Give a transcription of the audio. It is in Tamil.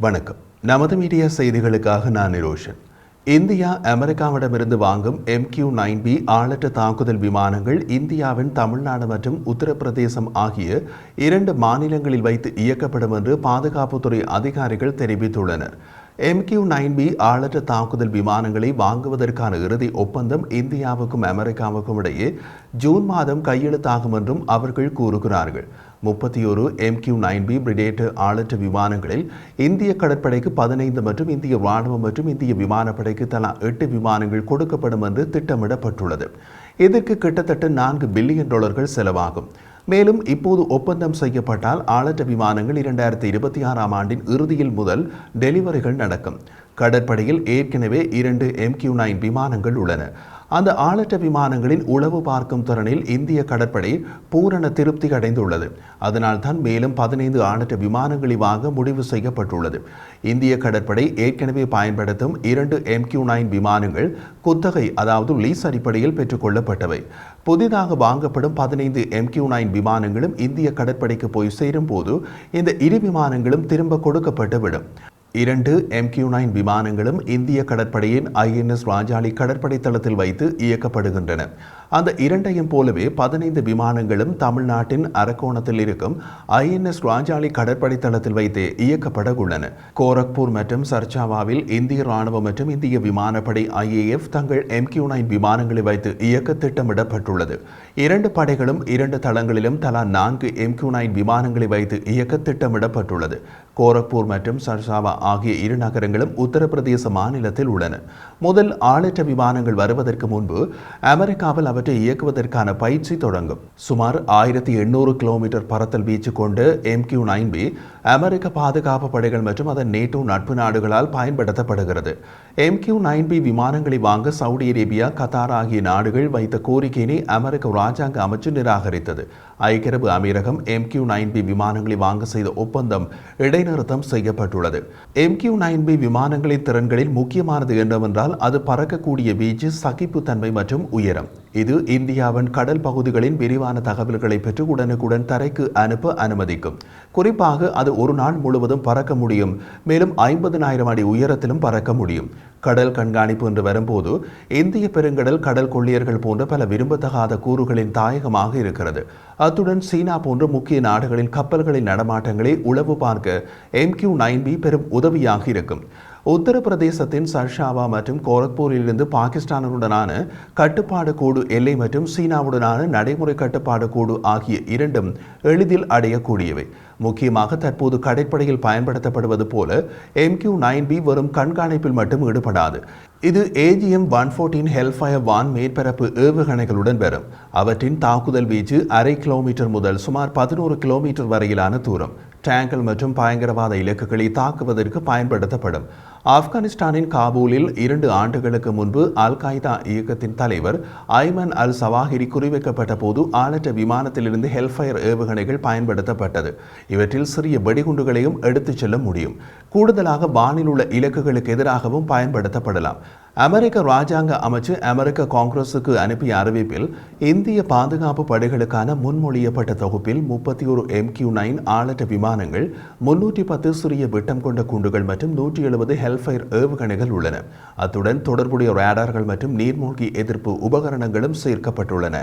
வணக்கம். நமது மீடியா செய்திகளுக்காக நான் நிரோஷன். இந்தியா அமெரிக்காவிடமிருந்து வாங்கும் எம்கியூ நைன் பி ஆளற்ற தாக்குதல் விமானங்கள் இந்தியாவின் தமிழ்நாடு மற்றும் உத்தரப்பிரதேசம் ஆகிய இரண்டு மாநிலங்களில் வைத்து இயக்கப்படும் என்று பாதுகாப்புத்துறை அதிகாரிகள் தெரிவித்துள்ளனர். எம்கியூ நைன் பி ஆளற்ற தாக்குதல் விமானங்களை வாங்குவதற்கான இறுதி ஒப்பந்தம் இந்தியாவுக்கும் அமெரிக்காவுக்கும் இடையே ஜூன் மாதம் கையெழுத்தாகும் என்றும் அவர்கள் கூறுகிறார்கள். முப்பத்தி ஒரு எம்கியூ நைன் பி பிரிடேட்டர் ஆளற்ற விமானங்களில் இந்திய கடற்படைக்கு பதினைந்து மற்றும் இந்திய ராணுவம் மற்றும் இந்திய விமானப்படைக்கு தலா எட்டு விமானங்கள் கொடுக்கப்படும் என்று திட்டமிடப்பட்டுள்ளது. இதற்கு கிட்டத்தட்ட நான்கு பில்லியன் டாலர்கள் செலவாகும். மேலும் இப்போது ஒப்பந்தம் செய்யப்பட்டால் ஆளற்ற விமானங்கள் இரண்டாயிரத்தி இருபத்தி ஆறாம் ஆண்டின் இறுதியில் முதல் டெலிவரிகள் நடக்கும். கடற்படையில் ஏற்கனவே இரண்டு எம்கியூ நைன் விமானங்கள் உள்ளன. அந்த ஆளற்ற விமானங்களின் உளவு பார்க்கும் திறனில் இந்திய கடற்படை பூரண திருப்தி அடைந்துள்ளது. அதனால் தான் மேலும் பதினைந்து ஆளற்ற விமானங்களை வாங்க முடிவு செய்யப்பட்டுள்ளது. இந்திய கடற்படை ஏற்கனவே பயன்படுத்தும் இரண்டு எம்கியூ நைன் விமானங்கள் குத்தகை அதாவது லீஸ் அடிப்படையில் பெற்றுக்கொள்ளப்பட்டவை. புதிதாக வாங்கப்படும் பதினைந்து எம்கியூ நைன் விமானங்களும் இந்திய கடற்படைக்கு போய் சேரும் போது இந்த இரு விமானங்களும் திரும்ப கொடுக்கப்பட்டுவிடும். இரண்டு எம்கியூ நைன் விமானங்களும் இந்திய கடற்படையின் ஐஎன்எஸ் ராஜாளி கடற்படை தளத்தில் வைத்து இயக்கப்படுகின்றன. அந்த இரண்டையும் போலவே பதினைந்து விமானங்களும் தமிழ்நாட்டின் அரக்கோணத்தில் இருக்கும் ஐஎன்எஸ் ராஜாளி கடற்படை தளத்தில் வைத்து இயக்கப்பட உள்ளன கோரக்பூர் மற்றும் சர்ச்சாவாவில் இந்திய ராணுவம் மற்றும் இந்திய விமானப்படை ஐஏஎஃப் தங்கள் எம்கியூ நைன் விமானங்களை வைத்து இயக்க திட்டமிடப்பட்டுள்ளது. இரண்டு படைகளும் இரண்டு தளங்களிலும் தலா நான்கு எம்கியூ நைன் விமானங்களை வைத்து இயக்க திட்டமிடப்பட்டுள்ளது. கோரக்பூர் மற்றும் சர்சாவா ஆகிய இரு நகரங்களும் உத்தரப்பிரதேச மாநிலத்தில் உள்ளன. முதல் ஆளற்ற விமானங்கள் வருவதற்கு முன்பு அமெரிக்காவில் அவற்றை இயக்குவதற்கான பயிற்சி தொடங்கும். சுமார் ஆயிரத்தி எண்ணூறு கிலோமீட்டர் பரத்தல் வீச்சு கொண்டு எம்கியூ நைன் பி அமெரிக்க பாதுகாப்பு படைகள் மற்றும் அதன் நேட்டோ நட்பு நாடுகளால் பயன்படுத்தப்படுகிறது. எம்கியூ நைன் பி விமானங்களை வாங்க சவுதி அரேபியா கத்தார் ஆகிய நாடுகள் வைத்த கோரிக்கையினை அமெரிக்க ராஜாங்க அமைச்சு நிராகரித்தது. ஐக்கிய அரபு அமீரகம் எம்கியூ நைன் பி விமானங்களை வாங்க செய்த ஒப்பந்தம் நிறுத்தம் செய்யப்பட்டுள்ளது. எம் கியூ நைன் பி விமானங்களின் திறன்களில் முக்கியமானது என்னவென்றால் அது பறக்கக்கூடிய வீச்சு சகிப்புத்தன்மை மற்றும் உயரம். இது இந்தியாவின் கடல் பகுதிகளின் விரிவான தகவல்களை பெற்று உடனுக்குடன் தரைக்கு அனுப்ப அனுமதிக்கும். குறிப்பாக அது ஒரு நாள் முழுவதும் பறக்க முடியும். மேலும் ஐம்பதனாயிரம் அடி உயரத்திலும் பறக்க முடியும். கடல் கண்காணிப்பு என்று வரும்போது இந்திய பெருங்கடல் கடல் கொள்ளியர்கள் போன்ற பல விரும்பத்தகாத கூறுகளின் தாயகமாக இருக்கிறது. அத்துடன் சீனா போன்ற முக்கிய நாடுகளின் கப்பல்களின் நடமாட்டங்களை உளவு பார்க்க எம் கியூ நைன் பி பெரும் உதவியாக இருக்கும். உத்தரப்பிரதேசத்தின் சர்ஷாவா மற்றும் கோரக்பூரிலிருந்து பாகிஸ்தானுடனான கட்டுப்பாடு கூடு எல்லை மற்றும் சீனாவுடனான நடைமுறை கட்டுப்பாடு கூடு ஆகிய இரண்டும் எளிதில் அடையக்கூடியவை. முக்கியமாக தற்போது கடற்படையில் பயன்படுத்தப்படுவது போல எம்கியூ நைன் பி வரும் கண்காணிப்பில் மட்டும் ஈடுபடாது. இது ஏஜிஎம் ஒன் ஃபோர்டீன் ஹெல்ஃபயர் வான் மேற்பரப்பு ஏவுகணைகளுடன் வரும் அவற்றின் தாக்குதல் வீச்சு அரை கிலோமீட்டர் முதல் சுமார் பதினோரு கிலோமீட்டர் வரையிலான தூரம். டேங்கல் மற்றும் பயங்கரவாத இலக்குகளை தாக்குவதற்கு பயன்படுத்தப்படும். ஆப்கானிஸ்தானின் காபூலில் இரண்டு ஆண்டுகளுக்கு முன்பு அல் காய்தா இயக்கத்தின் தலைவர் ஐமன் அல் சவாஹிரி குறிவைக்கப்பட்ட போது ஆளற்ற விமானத்திலிருந்து ஹெல்ஃபயர் ஏவுகணைகள் பயன்படுத்தப்பட்டது. இவற்றில் சிறிய வெடிகுண்டுகளையும் எடுத்துச் செல்ல முடியும். கூடுதலாக வானில் உள்ள இலக்குகளுக்கு எதிராகவும் பயன்படுத்தப்படலாம். அமெரிக்க ராஜாங்க அமைச்சு அமெரிக்க காங்கிரசுக்கு அனுப்பிய அறிவிப்பில் இந்திய பாதுகாப்பு படைகளுக்கான முன்மொழியப்பட்ட தொகுப்பில் முப்பத்தி ஒரு எம்கியூ நைன் ஆளட்ட விமானங்கள் முன்னூற்றி பத்து சிறிய விட்டம் கொண்ட குண்டுகள் மற்றும் நூற்றி எழுபது ஹெல்ஃபயர் ஏவுகணைகள் உள்ளன. அத்துடன் தொடர்புடைய ரேடார்கள் மற்றும் நீர்மூழ்கி எதிர்ப்பு உபகரணங்களும் சேர்க்கப்பட்டுள்ளன.